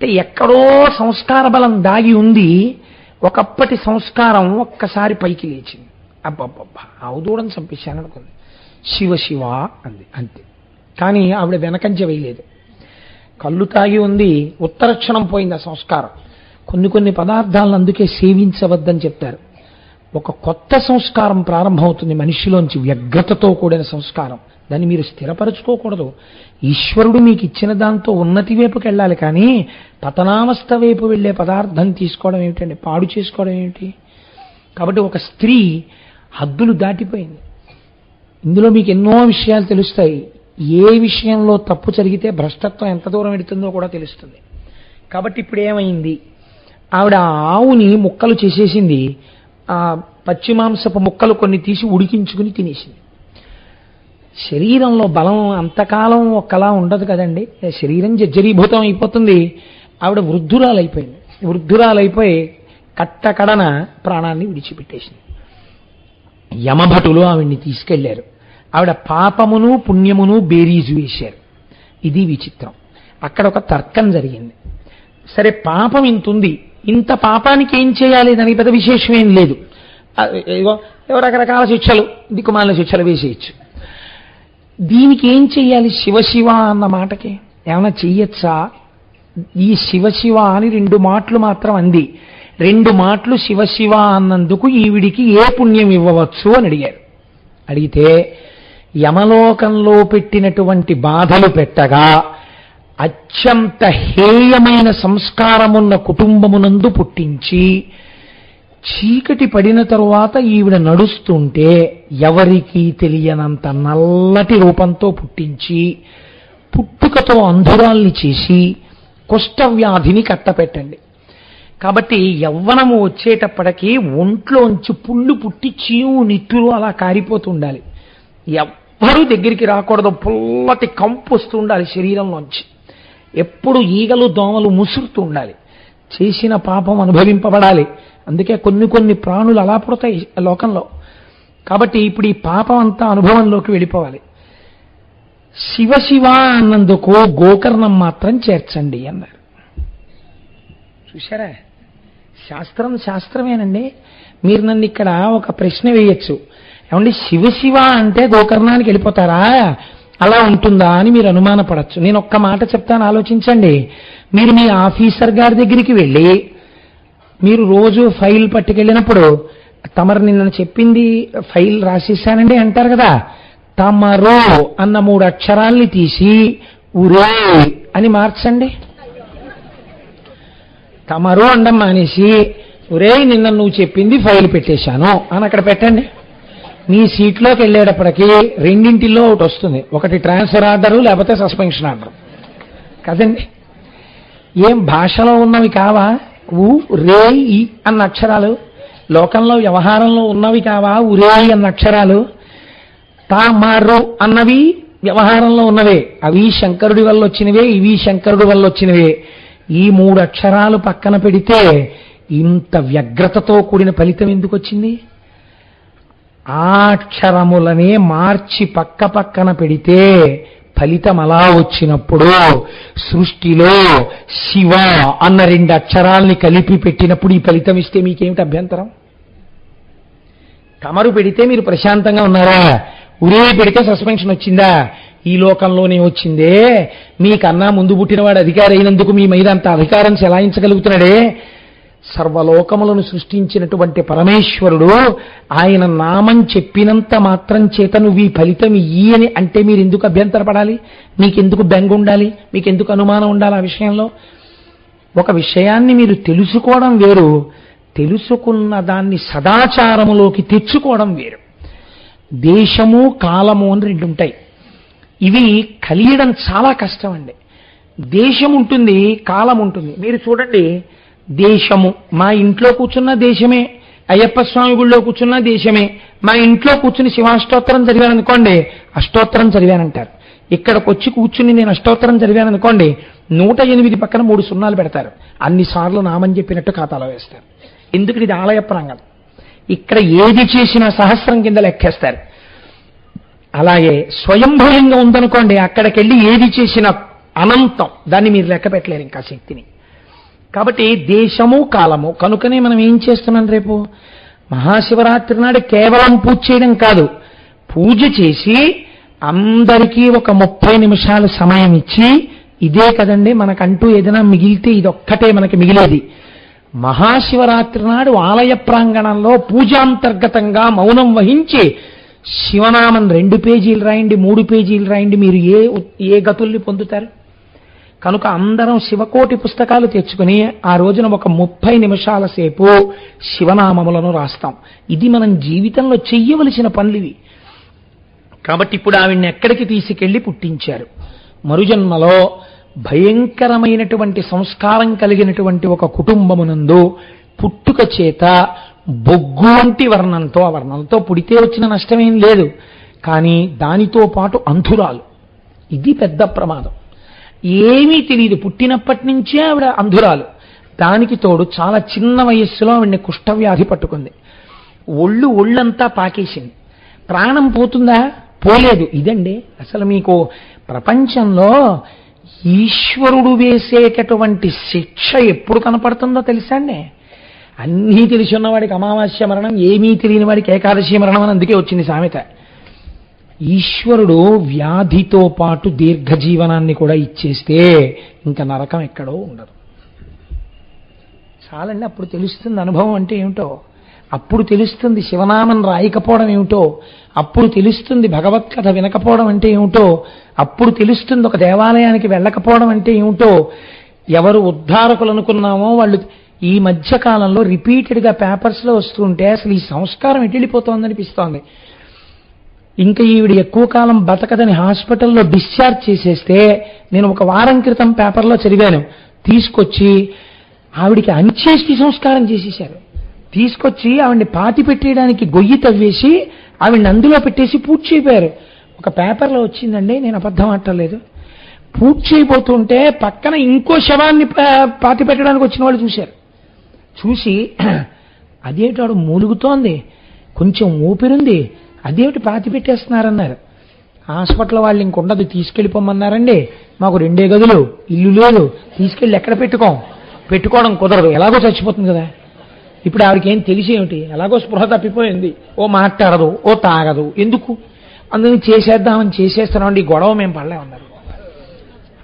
అంటే ఎక్కడో సంస్కార బలం దాగి ఉంది ఒకప్పటి సంస్కారం ఒక్కసారి పైకి లేచింది. అబ్బబ్బబ్బా అవదూడని చంపించాను అనుకుంది. శివ శివ అంది అంతే. కానీ ఆవిడ వెనకంచె వేయలేదు. కళ్ళు తాగి ఉంది ఉత్తరక్షణం పోయింది ఆ సంస్కారం. కొన్ని కొన్ని పదార్థాలను అందుకే సేవించవద్దని చెప్తారు. ఒక కొత్త సంస్కారం ప్రారంభమవుతుంది మనిషిలోంచి వ్యగ్రతతో కూడిన సంస్కారం. దాన్ని మీరు స్థిరపరచుకోకూడదు. ఈశ్వరుడు మీకు ఇచ్చిన దాంతో ఉన్నతి వైపుకి వెళ్ళాలి కానీ పతనావస్థ వైపు వెళ్ళే పదార్థం తీసుకోవడం ఏమిటండి పాడు చేసుకోవడం ఏమిటి? కాబట్టి ఒక స్త్రీ హద్దులు దాటిపోయింది. ఇందులో మీకు ఎన్నో విషయాలు తెలుస్తాయి. ఏ విషయంలో తప్పు జరిగితే భ్రష్టత్వం ఎంత దూరం పెడుతుందో కూడా తెలుస్తుంది. కాబట్టి ఇప్పుడు ఏమైంది? ఆవిడ ఆవుని ముక్కలు చేసేసింది. పచ్చిమాంసపు పచ్చి మాంసపు ముక్కలు కొన్ని తీసి ఉడికించుకుని తినేసింది. శరీరంలో బలం అంతకాలం ఒక్కలా ఉండదు కదండి. శరీరం జర్జరీభూతం అయిపోతుంది. ఆవిడ వృద్ధురాలైపోయింది. వృద్ధురాలైపోయి కట్టకడన ప్రాణాన్ని విడిచిపెట్టేసింది. యమభటులు ఆవిడ్ని తీసుకెళ్ళారు. ఆవిడ పాపమును పుణ్యమును బేరీజు వేశారు. ఇది విచిత్రం. అక్కడ ఒక తర్కం జరిగింది. సరే పాపం ఇంత ఉంది ఇంత పాపానికి ఏం చేయాలి? దానికి పెద్ద విశేషం ఏం లేదు. ఇదిగో ఏవో రకరకాల శిక్షలు దిక్కుమాలిన శిక్షలు వేసేయచ్చు దీనికి ఏం చెయ్యాలి శివశివ అన్న మాటకి? ఏమైనా చెయ్యొచ్చా? ఈ శివశివ అని రెండు మాటలు మాత్రం అంది. రెండు మాటలు శివశివ అన్నందుకు ఈవిడికి ఏ పుణ్యం ఇవ్వవచ్చు అని అడిగారు. అడిగితే యమలోకంలో పెట్టినటువంటి బాధలు పెట్టగా అత్యంత హేయమైన సంస్కారమున్న కుటుంబమునందు పుట్టించి చీకటి పడిన తరువాత ఈవిడ నడుస్తుంటే ఎవరికీ తెలియనంత నల్లటి రూపంతో పుట్టించి పుట్టుకతో అంధురాల్ని చేసి కుష్ఠవ్యాధిని కట్టపెట్టండి. కాబట్టి యవ్వనము వచ్చేటప్పటికీ ఒంట్లోంచి పుళ్ళు పుట్టి చీము నిట్టులు అలా కారిపోతుండాలి. ఎవ్వరూ దగ్గరికి రాకూడదు పుల్లటి కంపు వస్తుండాలి శరీరంలోంచి. ఎప్పుడు ఈగలు దోమలు ముసురుతూ ఉండాలి చేసిన పాపం అనుభవింపబడాలి. అందుకే కొన్ని కొన్ని ప్రాణులు అలా పుడతాయి లోకంలో. కాబట్టి ఇప్పుడు ఈ పాపం అంతా అనుభవంలోకి వెళ్ళిపోవాలి. శివ శివ అన్నందుకు గోకర్ణం మాత్రం చేర్చండి అన్నారు. చూశారా? శాస్త్రం శాస్త్రమేనండి. మీరు నన్ను ఇక్కడ ఒక ప్రశ్న వేయచ్చు. ఏమండి శివ శివ అంటే గోకర్ణానికి వెళ్ళిపోతారా? అలా ఉంటుందా అని మీరు అనుమానపడచ్చు. నేను ఒక్క మాట చెప్తాను ఆలోచించండి. మీరు మీ ఆఫీసర్ గారి దగ్గరికి వెళ్ళి మీరు రోజు ఫైల్ పట్టుకెళ్ళినప్పుడు తమరు నిన్న చెప్పింది ఫైల్ రాసేసానండి అంటారు కదా. తమరో అన్న మూడు అక్షరాల్ని తీసి ఉరే అని మార్చండి. తమరు అండం మానేసి ఒరే నిన్న నువ్వు చెప్పింది ఫైల్ పెట్టేశాను అని అక్కడ పెట్టండి. మీ సీట్లోకి వెళ్ళేటప్పటికి రెండింటిలో ఒకటి వస్తుంది. ఒకటి ట్రాన్స్ఫర్ ఆర్డరు లేకపోతే సస్పెన్షన్ ఆర్డర్. కదండి? ఏం భాషలో ఉన్నవి కావా? ఉ రే ఈ అన్న అక్షరాలు. లోకంలో వ్యవహారంలో ఉన్నవి కావా? ఉరే అన్న అక్షరాలు. తా మారు అన్నవి వ్యవహారంలో ఉన్నవే. అవి శంకరుడి వల్ల వచ్చినవే ఇవి శంకరుడి వల్ల వచ్చినవే ఈ మూడు అక్షరాలు పక్కన పెడితే ఇంత వ్యగ్రతతో కూడిన ఫలితం ఎందుకు వచ్చింది ఆ అక్షరములనే మార్చి పక్క పక్కన పెడితే ఫలితం అలా వచ్చినప్పుడు సృష్టిలో శివ అన్న రెండు అక్షరాల్ని కలిపి పెట్టినప్పుడు ఈ ఫలితం ఇస్తే మీకేమిటి అభ్యంతరం? కమరు పెడితే మీరు ప్రశాంతంగా ఉన్నారా? ఉరే పెడితే సస్పెన్షన్ వచ్చిందా? ఈ లోకంలోనే వచ్చిందే. మీకన్నా ముందు పుట్టినవాడు అధికారి అయినందుకు మీ మీద అంత అధికారం చెలాయించగలుగుతున్నాడే. సర్వలోకములను సృష్టించినటువంటి పరమేశ్వరుడు ఆయన నామం చెప్పినంత మాత్రం చేత నువ్వు ఈ ఫలితం ఇయ్యి అని అంటే మీరు ఎందుకు అభ్యంతరపడాలి? మీకెందుకు బెంగ ఉండాలి? మీకెందుకు అనుమానం ఉండాలి ఆ విషయంలో? ఒక విషయాన్ని మీరు తెలుసుకోవడం వేరు తెలుసుకున్న దాన్ని సదాచారములోకి తెచ్చుకోవడం వేరు. దేశము కాలము అని రెండు ఉంటాయి. ఇవి కలియడం చాలా కష్టం అండి దేశం ఉంటుంది కాలం ఉంటుంది. మీరు చూడండి దేశము. మా ఇంట్లో కూర్చున్న దేశమే. అయ్యప్ప స్వామి గుళ్ళో కూర్చున్న దేశమే. మా ఇంట్లో కూర్చుని శివాష్టోత్తరం చదివాను అనుకోండి అష్టోత్తరం చదివానంటారు. ఇక్కడికి వచ్చి కూర్చుని నేను అష్టోత్తరం చదివాను అనుకోండి నూట ఎనిమిది పక్కన మూడు సున్నాలు పెడతారు. అన్నిసార్లు నామని చెప్పినట్టు ఖాతాలో వేస్తారు. ఎందుకు ఇది ఆలయ ప్రాంగణం? ఇక్కడ ఏది చేసినా సహస్రం కింద లెక్కేస్తారు. అలాగే స్వయంభూయంగా ఉందనుకోండి అక్కడికి వెళ్ళి ఏది చేసినా అనంతం. దాన్ని మీరు లెక్క పెట్టలేరు ఇంకా శక్తిని. కాబట్టి దేశము కాలము. కనుకనే మనం ఏం చేస్తున్నాం రేపు? మహాశివరాత్రి నాడు కేవలం పూజ చేయడం కాదు. పూజ చేసి అందరికీ ఒక ముప్పై నిమిషాలు సమయం ఇచ్చి ఇదే కదండి మనకంటూ ఏదైనా మిగిలితే ఇదొక్కటే మనకి మిగిలేది. మహాశివరాత్రి నాడు ఆలయ ప్రాంగణంలో పూజాంతర్గతంగా మౌనం వహించి శివనామం రెండు పేజీలు రాయండి మూడు పేజీలు రాయండి మీరు ఏ ఏ గతుల్ని పొందుతారు? కనుక అందరం శివకోటి పుస్తకాలు తెచ్చుకుని ఆ రోజున ఒక ముప్పై నిమిషాల సేపు శివనామములను రాస్తాం. ఇది మనం జీవితంలో చెయ్యవలసిన పనులివి. కాబట్టి ఇప్పుడు ఆవిడ్ని ఎక్కడికి తీసుకెళ్ళి పుట్టించారు? మరుజన్మలో భయంకరమైనటువంటి సంస్కారం కలిగినటువంటి ఒక కుటుంబమునందు పుట్టుక చేత బొగ్గు వంటి వర్ణంతో ఆ వర్ణంతో పుడితే వచ్చిన నష్టమేం లేదు. కానీ దానితో పాటు అంధురాలు. ఇది పెద్ద ప్రమాదం. ఏమీ తెలియదు పుట్టినప్పటి నుంచే ఆవిడ అంధురాలు. దానికి తోడు చాలా చిన్న వయస్సులో ఆవిడ్ని కుష్ఠవ్యాధి పట్టుకుంది. ఒళ్ళు ఒళ్ళంతా పాకేసింది. ప్రాణం పోతుందా? పోలేదు. ఇదండి అసలు మీకు ప్రపంచంలో ఈశ్వరుడు వేసేటటువంటి శిక్ష ఎప్పుడు కనపడుతుందో తెలుసా అండి? అన్నీ తెలిసి ఉన్నవాడికి అమావాస్య మరణం ఏమీ తెలియని వాడికి ఏకాదశి మరణం అని అందుకే వచ్చింది సామెత. ఈశ్వరుడు వ్యాధితో పాటు దీర్ఘజీవనాన్ని కూడా ఇచ్చేస్తే ఇంకా నరకం ఎక్కడో ఉండదు. చాలండి అప్పుడు తెలుస్తుంది అనుభవం అంటే ఏమిటో? అప్పుడు తెలుస్తుంది శివనామం రాయకపోవడం ఏమిటో? అప్పుడు తెలుస్తుంది భగవత్ కథ వినకపోవడం అంటే ఏమిటో? అప్పుడు తెలుస్తుంది ఒక దేవాలయానికి వెళ్ళకపోవడం అంటే ఏమిటో? ఎవరు ఉద్ధారకులు అనుకున్నామో వాళ్ళు ఈ మధ్య కాలంలో రిపీటెడ్గా పేపర్స్లో వస్తుంటే అసలు ఈ సంస్కారం ఎటు వెళ్ళిపోతోందనిపిస్తోంది అనిపిస్తోంది ఇంకా ఈవిడ ఎక్కువ కాలం బతకదని హాస్పిటల్లో డిశ్చార్జ్ చేసేస్తే నేను ఒక వారం క్రితం పేపర్లో చదివాను. తీసుకొచ్చి ఆవిడికి అంచేష్టి సంస్కారం చేసేశారు. తీసుకొచ్చి ఆవిడ్ని పాతి పెట్టేయడానికి గొయ్యి తవ్వేసి ఆవిడ్ని అందులో పెట్టేసి పూజ చేయపోయారు ఒక పేపర్లో వచ్చిందండి నేను అబద్ధం ఆడలేదు పూజ చేయబోతుంటే పక్కన ఇంకో శవాన్ని పా- పాతి పెట్టడానికి వచ్చిన వాళ్ళు చూశారు. చూసి అదేటాడు మూలుగుతోంది? కొంచెం ఊపిరుంది. అదేమిటి పాతి పెట్టేస్తున్నారన్నారు. హాస్పిటల్ వాళ్ళు ఇంకొండదు తీసుకెళ్ళిపోమన్నారండి. మాకు రెండే గదులు ఇల్లు లేదు తీసుకెళ్ళి ఎక్కడ పెట్టుకోం? పెట్టుకోవడం కుదరదు ఎలాగో చచ్చిపోతుంది కదా. ఇప్పుడు ఆవిడకేం తెలిసి ఏమిటి? ఎలాగో స్పృహ తప్పిపోయింది. ఓ మాట్లాడదు ఓ తాగదు. ఎందుకు? అందుకని చేసేద్దామని చేసేస్తున్నామండి గొడవ మేము పడలేమన్నారు.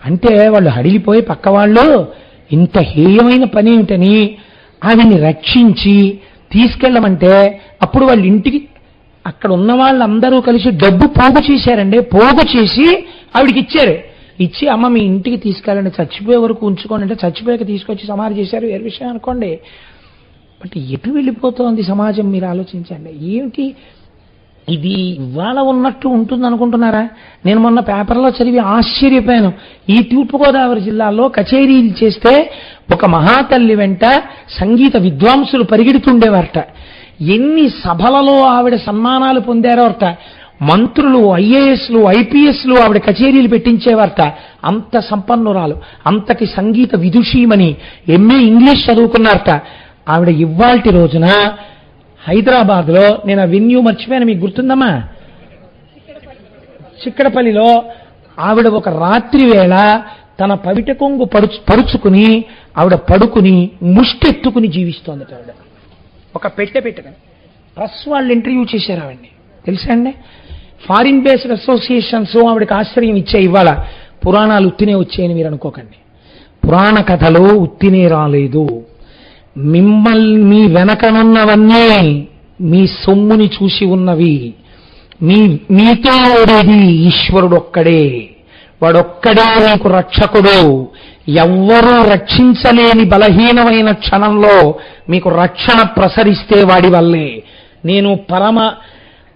అంటే వాళ్ళు హడిలిపోయి పక్క వాళ్ళు ఇంత హేయమైన పని ఏమిటని ఆమెని రక్షించి తీసుకెళ్ళమంటే అప్పుడు వాళ్ళ ఇంటికి అక్కడ ఉన్న వాళ్ళందరూ కలిసి డబ్బు పోగు చేశారండి. పోగు చేసి ఆవిడికి ఇచ్చారు. ఇచ్చి అమ్మ మీ ఇంటికి తీసుకెళ్ళండి. చచ్చిపోయే వరకు ఉంచుకోండి. అంటే చచ్చిపోయాక తీసుకొచ్చి సమాధి చేశారు. వేరే విషయం అనుకోండి. బట్ ఎటు వెళ్ళిపోతోంది సమాజం? మీరు ఆలోచించండి. ఏమిటి? ఇది ఇవాళ ఉన్నట్టు ఉంటుంది అనుకుంటున్నారా? నేను మొన్న పేపర్లో చదివి ఆశ్చర్యపోయాను. ఈ తూర్పుగోదావరి జిల్లాలో కచేరీలు చేస్తే ఒక మహాతల్లి వెంట సంగీత విద్వాంసులు పరిగెడుతుండేవారట. ఎన్ని సభలలో ఆవిడ సన్మానాలు పొందారోట మంత్రులు ఐఏఎస్లు ఐపీఎస్లు ఆవిడ కచేరీలు పెట్టించేవారట అంత సంపన్నురాలు అంతటి సంగీత విదుషీమని ఎంఏ ఇంగ్లీష్ చదువుకున్నారట ఆవిడ ఇవాల్టి రోజున హైదరాబాద్లో నేను ఆ వెన్యూ మర్చిపోయాను మీకు గుర్తుందమ్మా? చిక్కడపల్లిలో ఆవిడ ఒక రాత్రి వేళ తన పవిట కొంగు పరుచు పరుచుకుని ఆవిడ పడుకుని ముష్టెత్తుకుని జీవిస్తోందట ఆవిడ. ఒక పెట్టె పెట్టుకుని ప్రెస్ వాళ్ళు ఇంటర్వ్యూ చేశారు ఆవిడ్ని. తెలుసా అండి? ఫారిన్ బేస్డ్ అసోసియేషన్స్ ఆవిడకి ఆశ్రయం ఇచ్చే ఇవాళ పురాణాలు ఉత్తినే వచ్చాయని మీరు అనుకోకండి. పురాణ కథలో ఉత్తినే రాలేదు. మిమ్మల్ని మీ వెనకనున్నవన్నీ మీ సొమ్ముని చూసి ఉన్నవి. మీ మీతో ఉండేది ఈశ్వరుడు ఒక్కడే వాడొక్కడే నీకు రక్షకుడు. ఎవ్వరూ రక్షించలేని బలహీనమైన క్షణంలో మీకు రక్షణ ప్రసరిస్తే వాడి వల్లే. నేను పరమ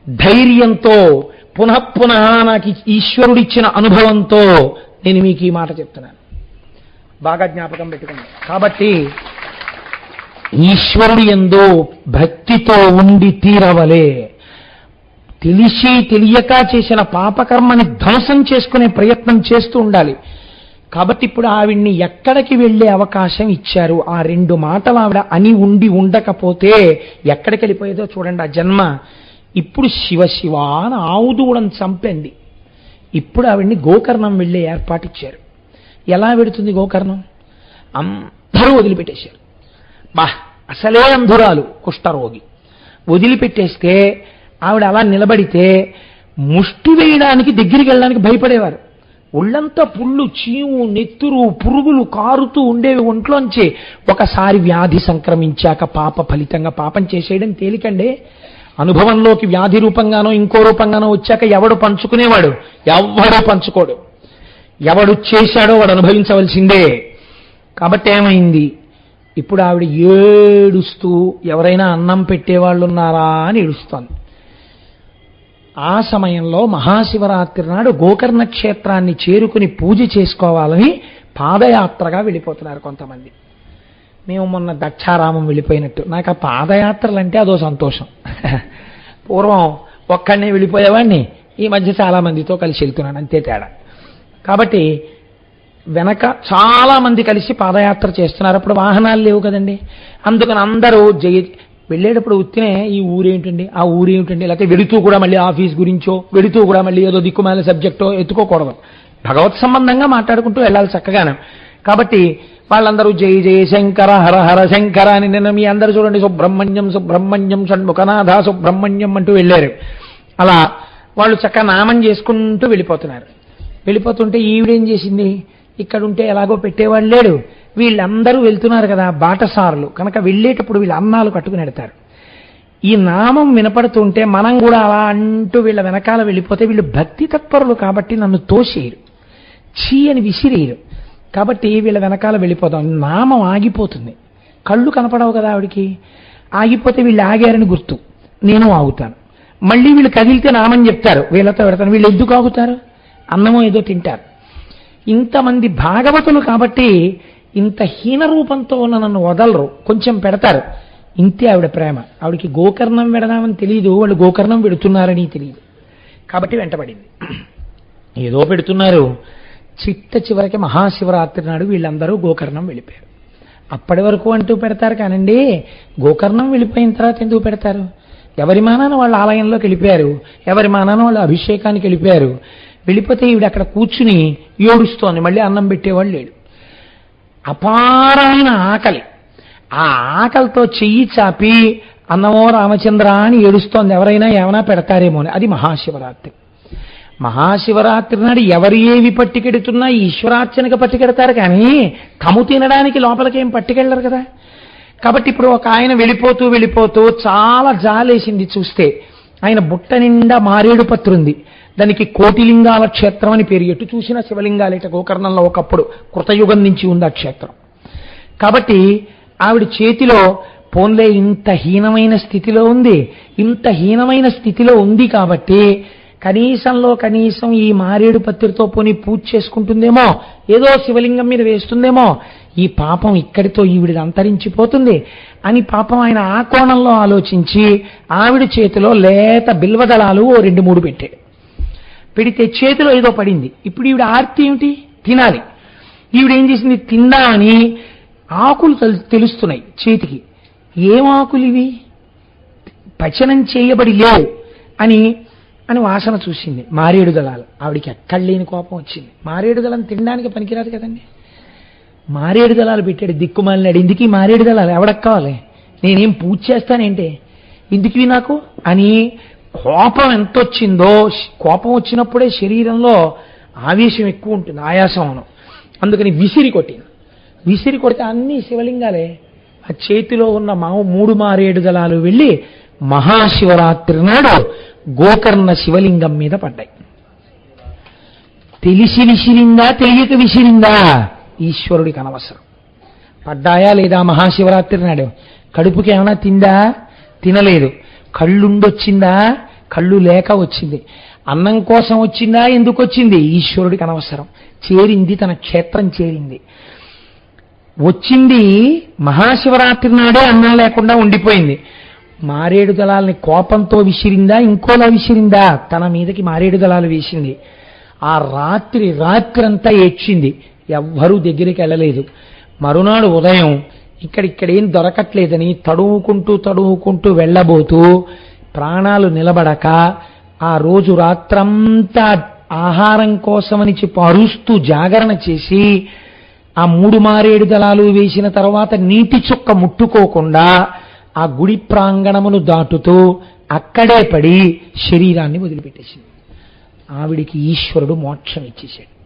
ధైర్యంతో పునః పునః నాకు ఈశ్వరుడిచ్చిన అనుభవంతో నేను మీకు ఈ మాట చెప్తున్నాను. బాగా జ్ఞాపకం పెట్టుకున్నాను కాబట్టి ఈశ్వరుడు ఎందో భక్తితో ఉండి తీరవలే. తెలిసి తెలియక చేసిన పాపకర్మని ధ్వంసం చేసుకునే ప్రయత్నం చేస్తూ ఉండాలి. కాబట్టి ఇప్పుడు ఆవిడ్ని ఎక్కడికి వెళ్ళే అవకాశం ఇచ్చారు. ఆ రెండు మాటలు ఆవిడ అని ఉండి ఉండకపోతే ఎక్కడికి వెళ్ళిపోయేదో చూడండి ఆ జన్మ. ఇప్పుడు శివ శివ అని ఆవు చంపింది. ఇప్పుడు ఆవిడ్ని గోకర్ణం వెళ్ళే ఏర్పాటు ఇచ్చారు. ఎలా వెడుతుంది గోకర్ణం? అందరూ వదిలిపెట్టేశారు. బా అసలే అంధురాలు కుష్ఠరోగి. వదిలిపెట్టేస్తే ఆవిడ అలా నిలబడితే ముష్టి వేయడానికి దగ్గరికి వెళ్ళడానికి భయపడేవారు. ఒళ్ళంతా పుళ్ళు చీము నెత్తురు పురుగులు కారుతూ ఉండేవి ఒంట్లోంచి. ఒకసారి వ్యాధి సంక్రమించాక పాప ఫలితంగా పాపం చేసేయడం తేలికండి. అనుభవంలోకి వ్యాధి రూపంగానో ఇంకో రూపంగానో వచ్చాక ఎవడు పంచుకునేవాడు? ఎవడో పంచుకోడు. ఎవడు చేశాడో వాడు అనుభవించవలసిందే. కాబట్టి ఏమైంది? ఇప్పుడు ఆవిడ ఏడుస్తూ ఎవరైనా అన్నం పెట్టేవాళ్ళు ఉన్నారా అని ఏడుస్తోంది. ఆ సమయంలో మహాశివరాత్రి నాడు గోకర్ణ క్షేత్రాన్ని చేరుకుని పూజ చేసుకోవాలని పాదయాత్రగా వెళ్ళిపోతున్నారు కొంతమంది. మేము మొన్న దక్షారామం వెళ్ళిపోయినట్టు. నాకు ఆ పాదయాత్రలు అంటే అదో సంతోషం. పూర్వం ఒక్కడనే వెళ్ళిపోయేవాడిని. ఈ మధ్య చాలా మందితో కలిసి వెళ్తున్నాను అంతే తేడా. కాబట్టి వెనక చాలా మంది కలిసి పాదయాత్ర చేస్తున్నారు. అప్పుడు వాహనాలు లేవు కదండి. అందుకని అందరూ జయ వెళ్ళేటప్పుడు ఉత్తినే ఈ ఊరేంటండి? ఆ ఊరేంటండి? లేకపోతే వెడుతూ కూడా మళ్ళీ ఆఫీస్ గురించో వెడుతూ కూడా మళ్ళీ ఏదో దిక్కుమాల సబ్జెక్టో ఎత్తుకోకూడదు. భగవత్ సంబంధంగా మాట్లాడుకుంటూ వెళ్ళాలి చక్కగానే. కాబట్టి వాళ్ళందరూ జయ జయ శంకర హర హర శంకర అని నిన్న మీ అందరూ చూడండి సుబ్రహ్మణ్యం సుబ్రహ్మణ్యం షణ్ముఖనాథ సుబ్రహ్మణ్యం అంటూ వెళ్ళారు. అలా వాళ్ళు చక్కగా నామం చేసుకుంటూ వెళ్ళిపోతున్నారు. వెళ్ళిపోతుంటే ఈవిడేం చేసింది? ఇక్కడ ఉంటే ఎలాగో పెట్టేవాడు లేడు. వీళ్ళందరూ వెళ్తున్నారు కదా బాటసారులు. కనుక వెళ్ళేటప్పుడు వీళ్ళు అన్నాలు కట్టుకుని వెడతారు ఈ నామం వినపడుతుంటే మనం కూడా అలా అంటూ వీళ్ళ వెనకాల వెళ్ళిపోతే వీళ్ళు భక్తి తత్పరులు కాబట్టి నన్ను తోసేయరు. చీ అని విసిరేయరు. కాబట్టి వీళ్ళ వెనకాల వెళ్ళిపోతాం నామం ఆగిపోతుంది. కళ్ళు కనపడవు కదా ఆవిడికి. ఆగిపోతే వీళ్ళు ఆగారని గుర్తు. నేను ఆగుతాను. మళ్ళీ వీళ్ళు కదిలితే నామని చెప్తారు. వీళ్ళతో పెడతాను వీళ్ళు ఎందుకు ఆగుతారు? అన్నమో ఏదో తింటారు. ఇంతమంది భాగవతులు కాబట్టి ఇంత హీన రూపంతో ఉన్న నన్ను వదలరు. కొంచెం పెడతారు. ఇంతే ఆవిడ ప్రేమ. ఆవిడకి గోకర్ణం పెడదామని తెలియదు వాళ్ళు గోకర్ణం పెడుతున్నారని తెలియదు కాబట్టి వెంటబడింది. ఏదో పెడుతున్నారు. చిట్ట చివరికి మహాశివరాత్రి నాడు వీళ్ళందరూ గోకర్ణం వెళ్ళిపోయారు. అప్పటి వరకు అంటూ పెడతారు కానండి. గోకర్ణం వెళ్ళిపోయిన తర్వాత ఎందుకు పెడతారు? ఎవరి మానాన వాళ్ళ ఆలయంలోకి వెళ్ళిపోయారు? ఎవరి మానాన వాళ్ళు అభిషేకానికి వెళ్ళిపోయారు? వెళ్ళిపోతే ఈవిడ అక్కడ కూర్చుని ఏడుస్తోంది. మళ్ళీ అన్నం పెట్టేవాళ్ళు లేడు. అపారమైన ఆకలి. ఆ ఆకలితో చెయ్యి చాపి అన్నమో రామచంద్ర అని ఏడుస్తోంది. ఎవరైనా ఏమైనా పెడతారేమో అని. అది మహాశివరాత్రి. మహాశివరాత్రి నాడు ఎవరు ఏవి పట్టుకెడుతున్నా ఈశ్వరార్చనకి పట్టుకెడతారు కానీ తము తినడానికి లోపలికేం పట్టుకెళ్ళరు కదా. కాబట్టి ఇప్పుడు ఒక ఆయన వెళ్ళిపోతూ వెళ్ళిపోతూ చాలా జాలేసింది చూస్తే. ఆయన బుట్ట నిండా మారేడు పత్రుంది. దానికి కోటిలింగాల క్షేత్రం అని పేరు ఎటు చూసిన శివలింగాలేట గోకర్ణంలో ఒకప్పుడు కృతయుగం నుంచి ఉంది ఆ క్షేత్రం. కాబట్టి ఆవిడ చేతిలో పోన్లే ఇంత హీనమైన స్థితిలో ఉంది ఇంత హీనమైన స్థితిలో ఉంది కాబట్టి కనీసంలో కనీసం ఈ మారేడు పత్రితో పోని పూజ చేసుకుంటుందేమో ఏదో శివలింగం మీద వేస్తుందేమో ఈ పాపం ఇక్కడితో ఈవిడిది అంతరించిపోతుంది అని పాపం ఆయన ఆ కోణంలో ఆలోచించి ఆవిడ చేతిలో లేత బిల్వదళాలు ఓ రెండు మూడు పెట్టాడు. పెడితే చేతిలో ఏదో పడింది. ఇప్పుడు ఈవిడ ఆర్తి ఏమిటి? తినాలి. ఈవిడ ఏం చేసింది తిందామని ఆకులు తెలు- తెలుస్తున్నాయి చేతికి. ఏం ఆకులు ఇవి? పచనం చేయబడి లేవు అని అని వాసన చూసింది. మారేడు దళాలు. ఆవిడికి ఎక్కడ లేని కోపం వచ్చింది. మారేడు దళం తినడానికి పనికిరాదు కదండి. మారేడు దళాలు పెట్టాడు దిక్కుమాలినాడు ఇందుకు మారేడు దళాలు ఎవడక్కావాలి? నేనేం పూజ చేస్తానేంటి? ఇందుకు నాకు? అని కోపం ఎంత వచ్చిందో కోపం వచ్చినప్పుడే శరీరంలో ఆవేశం ఎక్కువ ఉంటుంది ఆయాసమును అందుకని విసిరి కొట్టింది విసిరి కొడితే అన్ని శివలింగాలే. ఆ చేతిలో ఉన్న మా మూడు మారేడు దళాలు వెళ్ళి మహాశివరాత్రి నాడు గోకర్ణ శివలింగం మీద పడ్డాయి. తెలిసి విసిరిందా తెలియక విసిరిందా? ఈశ్వరుడికి అనవసరం. పడ్డాయా లేదా మహాశివరాత్రి నాడు? కడుపుకి ఏమైనా తిందా? తినలేదు. కళ్ళుండొచ్చిందా? కళ్ళు లేక వచ్చింది. అన్నం కోసం వచ్చిందా? ఎందుకు వచ్చింది? ఈశ్వరుడికి అనవసరం. చేరింది తన క్షేత్రం చేరింది. వచ్చింది మహాశివరాత్రి నాడే అన్నం లేకుండా ఉండిపోయింది. మారేడు దళాలని కోపంతో విసిరిందా? ఇంకోలా విసిరిందా? తన మీదకి మారేడు దళాలు వేసింది. ఆ రాత్రి రాత్రంతా ఏడ్చింది. ఎవ్వరూ దగ్గరికి వెళ్ళలేదు. మరునాడు ఉదయం ఇక్కడిక్కడేం దొరకట్లేదని తడువుకుంటూ తడువుకుంటూ వెళ్ళబోతూ ప్రాణాలు నిలబడక ఆ రోజు రాత్రంతా ఆహారం కోసమని చెప్పి అరుస్తూ జాగరణ చేసి ఆ మూడు మారేడు దళాలు వేసిన తర్వాత నీటి చుక్క ముట్టుకోకుండా ఆ గుడి ప్రాంగణమును దాటుతూ అక్కడే పడి శరీరాన్ని వదిలిపెట్టేసింది. ఆవిడికి ఈశ్వరుడు మోక్షం ఇచ్చేశాడు.